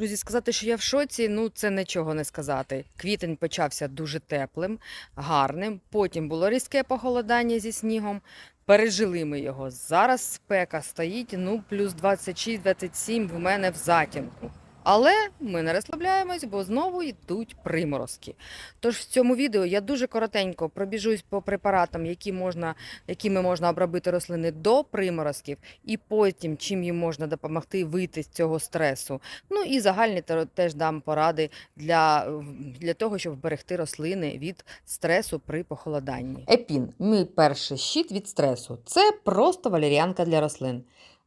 Друзі, сказати, що я в шоці, ну це нічого не сказати. Квітень почався дуже теплим, гарним. Потім було різке похолодання зі снігом. Пережили ми його. Зараз спека стоїть, ну, плюс 26-27 в мене в затінку. Але ми не розслабляємось, бо знову йдуть приморозки. Тож в цьому відео я дуже коротенько пробіжусь по препаратам, які можна, якими можна обробити рослини до приморозків, і потім чим їм можна допомогти вийти з цього стресу. Ну і загальні те- теж дам поради для, для того, щоб вберегти рослини від стресу при похолоданні. Епін мій перший щит від стресу. Це просто валеріанка для рослин.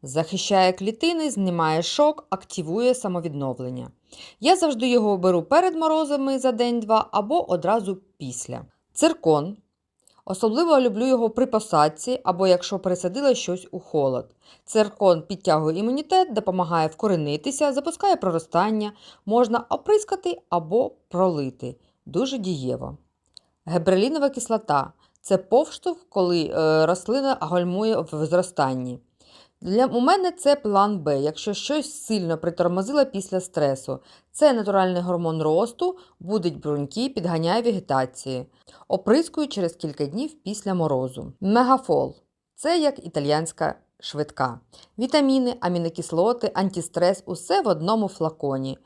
Захищає клітини, знімає шок, активує самовідновлення. Я завжди його беру перед морозами за день-два або одразу після. Циркон. Особливо люблю його при посадці або якщо пересадила щось у холод. Циркон підтягує імунітет, допомагає вкоренитися, запускає проростання, можна оприскати або пролити. Дуже дієво. Гебрелінова кислота це повштовх, коли е, рослина гальмує в зростанні. Для у мене це план Б, якщо щось сильно притормозило після стресу. Це натуральний гормон росту, будить бруньки, підганяє вегетації. Оприскую через кілька днів після морозу. Мегафол це як італіянська швидка. Вітаміни, амінокислоти, антистрес усе в одному флаконі.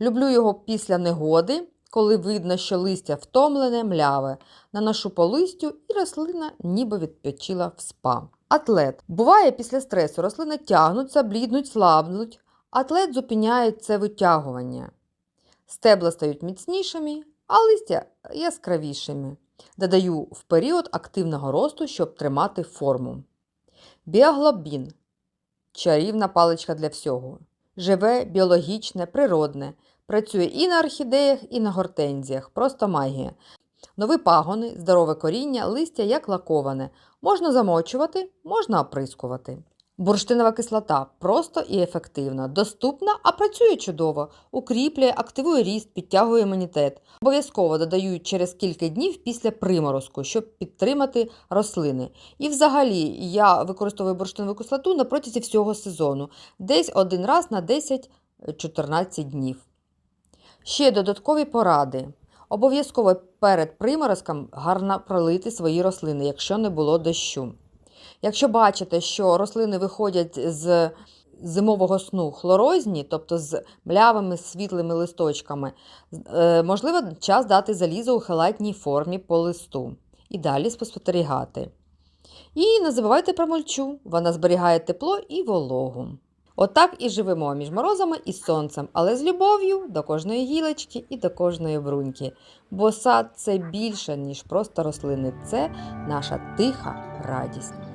Люблю його після негоди, коли видно, що листя втомлене, мляве. Наношу по листю і рослина ніби відпочила в спа. Атлет. Буває після стресу рослини тягнуться, бліднуть, слабнуть. Атлет зупиняє це витягування. Стебла стають міцнішими, а листя яскравішими. Додаю в період активного росту, щоб тримати форму. Біоглобін чарівна паличка для всього. Живе, біологічне, природне. Працює і на орхідеях, і на гортензіях. Просто магія. Нові пагони, здорове коріння, листя як лаковане. Можна замочувати, можна оприскувати. Бурштинова кислота просто і ефективна, доступна, а працює чудово, укріплює, активує ріст, підтягує імунітет. Обов'язково додають через кілька днів після приморозку, щоб підтримати рослини. І взагалі я використовую бурштинову кислоту на протязі всього сезону, десь один раз на 10-14 днів. Ще додаткові поради. Обов'язково перед приморозком гарно пролити свої рослини, якщо не було дощу. Якщо бачите, що рослини виходять з зимового сну хлорозні, тобто з млявими світлими листочками, е, можливо, час дати залізо у хелатній формі по листу і далі спостерігати. І не забувайте про мульчу, вона зберігає тепло і вологу. Отак і живемо між морозами і сонцем, але з любов'ю до кожної гілочки і до кожної бруньки. Бо сад це більше, ніж просто рослини, це наша тиха радість.